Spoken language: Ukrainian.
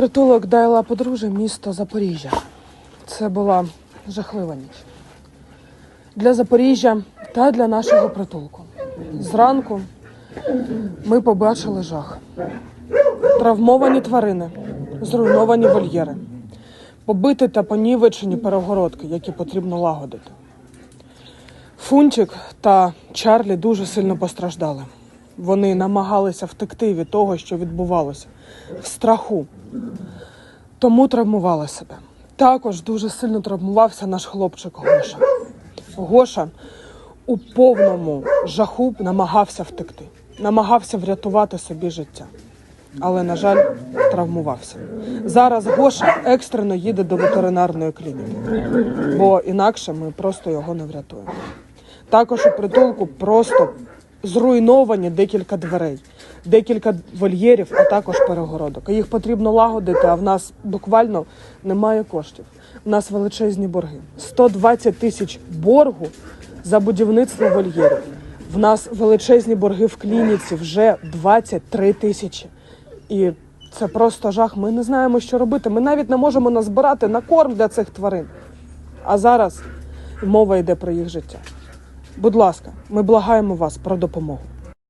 Притулок Дайла подружжя, місто Запоріжжя. Це була жахлива ніч. Для Запоріжжя та для нашого притулку. Зранку ми побачили жах. Травмовані тварини, зруйновані вольєри, побиті та понівечені перегородки, які потрібно лагодити. Фунтик та Чарлі дуже сильно постраждали. Вони намагалися втекти від того, що відбувалося, в страху. Тому травмували себе. Також дуже сильно травмувався наш хлопчик Гоша. Гоша у повному жаху намагався втекти, намагався врятувати собі життя. Але, на жаль, травмувався. Зараз Гоша екстрено їде до ветеринарної клініки, бо інакше ми просто його не врятуємо. Також у притулку просто зруйновані декілька дверей, декілька вольєрів, а також перегородок. Їх потрібно лагодити, а в нас буквально немає коштів. У нас величезні борги. 120 тисяч боргу за будівництво вольєрів. В нас величезні борги в клініці вже 23 тисячі. І це просто жах. Ми не знаємо, що робити. Ми навіть не можемо назбирати на корм для цих тварин. А зараз мова йде про їх життя. Будь ласка, ми благаємо вас про допомогу.